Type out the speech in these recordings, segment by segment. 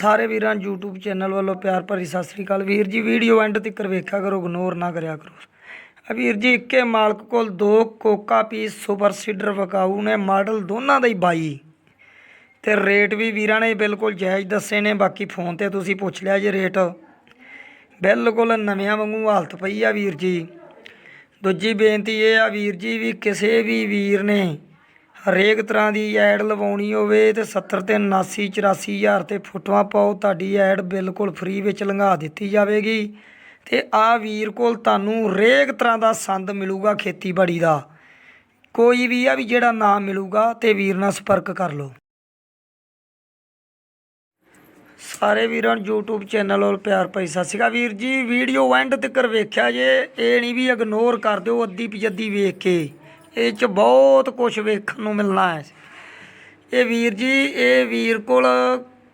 ਸਾਰੇ ਵੀਰਾਂ ਨੂੰ YouTube ਚੈਨਲ ਵੱਲੋਂ ਪਿਆਰ ਭਰੀ ਸਤਿ ਸ੍ਰੀ ਅਕਾਲ। ਵੀਰ ਜੀ, ਵੀਡੀਓ ਐਂਡ ਤੱਕ ਵੇਖਿਆ ਕਰੋ ਇਗਨੋਰ ਨਾ ਕਰਿਆ ਕਰੋ। ਵੀਰ ਜੀ, ਇੱਕੇ ਮਾਲਕ ਕੋਲ ਦੋ ਕੋਕਾ ਪੀਸ ਸੁਪਰ ਸੀਡਰ ਵਕਾਊ ਨੇ ਮਾਡਲ ਦੋਨਾਂ ਦਾ ਹੀ 22 ਤੇ ਰੇਟ ਵੀ ਵੀਰਾਂ ਨੇ ਬਿਲਕੁਲ ਜਾਇਜ਼ ਦੱਸੇ ਨੇ, ਬਾਕੀ ਫੋਨ ਤੇ ਤੁਸੀਂ ਪੁੱਛ ਲਿਆ ਜੇ ਰੇਟ ਬਿਲਕੁਲ ਨਵਿਆਂ ਵਾਂਗੂ ਹਾਲਤ ਪਈ ਆ ਵੀਰ ਜੀ। ਦੂਜੀ ਬੇਨਤੀ ਇਹ ਆ ਵੀਰ ਜੀ ਵੀ ਕਿਸੇ ਵੀ ਵੀਰ ਨੇ ਹਰੇਕ ਤਰ੍ਹਾਂ ਦੀ ਐਡ ਲਵਾਉਣੀ ਹੋਵੇ ਤੇ 70 ਤੇ 79 84 ਹਜ਼ਾਰ ਤੇ ਫੋਟੋਆਂ ਪਾਓ, ਤੁਹਾਡੀ ਐਡ ਬਿਲਕੁਲ ਫ੍ਰੀ ਵਿੱਚ ਲੰਘਾ ਦਿੱਤੀ ਜਾਵੇਗੀ। ਤੇ ਆ ਵੀਰ ਕੋਲ ਤੁਹਾਨੂੰ ਹਰੇਕ ਤਰ੍ਹਾਂ ਦਾ ਸੰਦ ਮਿਲੂਗਾ ਖੇਤੀਬਾੜੀ ਦਾ। ਕੋਈ ਵੀ ਆ ਵੀ ਜਿਹੜਾ ਨਾ ਮਿਲੂਗਾ ਤੇ ਵੀਰ ਨਾਲ ਸੰਪਰਕ ਕਰ ਲਓ। ਸਾਰੇ ਵੀਰਾਂ ਨੂੰ YouTube ਚੈਨਲ ਵੱਲ ਪਿਆਰ ਭਾਈ ਸਤਿ ਸ਼੍ਰੀ ਅਕਾਲ ਵੀਰ ਜੀ। ਵੀਡੀਓ ਐਂਡ ਤੱਕ ਵੇਖਿਆ ਜੇ, ਇਹ ਨਹੀਂ ਵੀ ਇਗਨੋਰ ਕਰ ਦਿਓ, ਅੱਧੀ ਪਜੱਦੀ ਵੇਖ ਕੇ। ਇਹ ਚ ਬਹੁਤ ਕੁਝ ਵੇਖਣ ਨੂੰ ਮਿਲਣਾ ਹੈ। ਇਹ ਵੀਰ ਜੀ, ਇਹ ਵੀਰ ਕੋਲ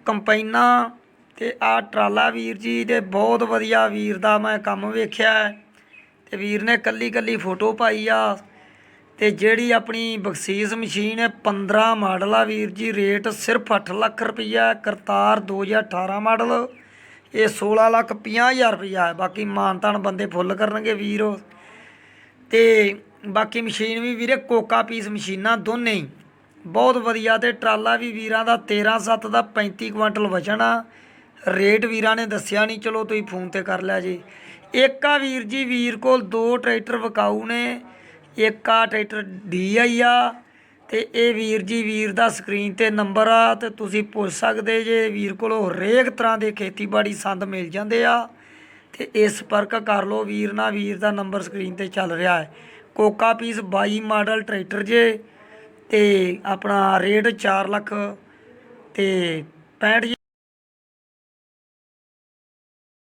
ਕੰਪਾਈਨਾਂ ਤੇ ਆ ਟਰਾਲਾ ਵੀਰ ਜੀ ਦੇ ਬਹੁਤ ਵਧੀਆ ਵੀਰ ਦਾ ਮੈਂ ਕੰਮ ਵੇਖਿਆ ਹੈ। ਤੇ ਵੀਰ ਨੇ ਕੱਲੀ ਕੱਲੀ ਫੋਟੋ ਪਾਈ ਆ ਤੇ ਜਿਹੜੀ ਆਪਣੀ ਬਖਸ਼ੀਸ ਮਸ਼ੀਨ ਹੈ 15 ਮਾਡਲ ਆ ਵੀਰ ਜੀ, ਰੇਟ ਸਿਰਫ 8 ਲੱਖ ਰੁਪਈਆ, ਕਰਤਾਰ 2018 ਮਾਡਲ। ਇਹ 16 ਲੱਖ 50 ਹਜ਼ਾਰ ਰੁਪਈਆ ਹੈ। ਬਾਕੀ ਮਾਨਤਾਨ ਬੰਦੇ ਫੁੱਲ ਕਰਨਗੇ ਵੀਰ। ਤੇ ਬਾਕੀ ਮਸ਼ੀਨ ਵੀ ਵੀਰੇ ਕੋਕਾ ਪੀਸ ਮਸ਼ੀਨਾਂ ਦੋਨੇ ਹੀ। ਬਹੁਤ ਵਧੀਆ ਤੇ ਟਰਾਲਾ ਵੀ ਵੀਰਾਂ ਦਾ 13 7 ਦਾ 35 ਕੁਇੰਟਲ ਵਜਨ ਆ। ਰੇਟ ਵੀਰਾਂ ਨੇ ਦੱਸਿਆ ਨਹੀਂ, ਚਲੋ ਤੁਸੀਂ ਫੋਨ ਤੇ ਕਰ ਲਿਆ ਜੀ। ਇੱਕ ਆ ਵੀਰ ਜੀ, ਵੀਰ ਕੋਲ ਦੋ ਟਰੈਕਟਰ ਵਿਕਾਊ ਨੇ। ਇੱਕ ਆ ਟਰੈਕਟਰ ਡੀਆਈ ਆ ਤੇ ਇਹ ਵੀਰ ਜੀ, ਵੀਰ ਦਾ ਸਕਰੀਨ ਤੇ ਨੰਬਰ ਆ ਤੇ ਤੁਸੀਂ ਪੁੱਛ ਸਕਦੇ ਜੇ ਵੀਰ ਕੋਲ ਹਰੇਕ ਤਰ੍ਹਾਂ ਦੇ ਖੇਤੀਬਾੜੀ ਸੰਦ ਮਿਲ ਜਾਂਦੇ ਆ। ਤੇ ਇਸ ਸੰਪਰਕ ਕਰ ਲਓ ਵੀਰ ਨਾਲ, ਵੀਰ ਦਾ ਨੰਬਰ ਸਕਰੀਨ ਤੇ ਚੱਲ ਰਿਹਾ ਹੈ। ਕੋਕਾ ਪੀਸ 22 ਮਾਡਲ ਟਰੈਕਟਰ ਜੇ ਤੇ ਆਪਣਾ ਰੇਟ 4 ਲੱਖ ਤੇ 65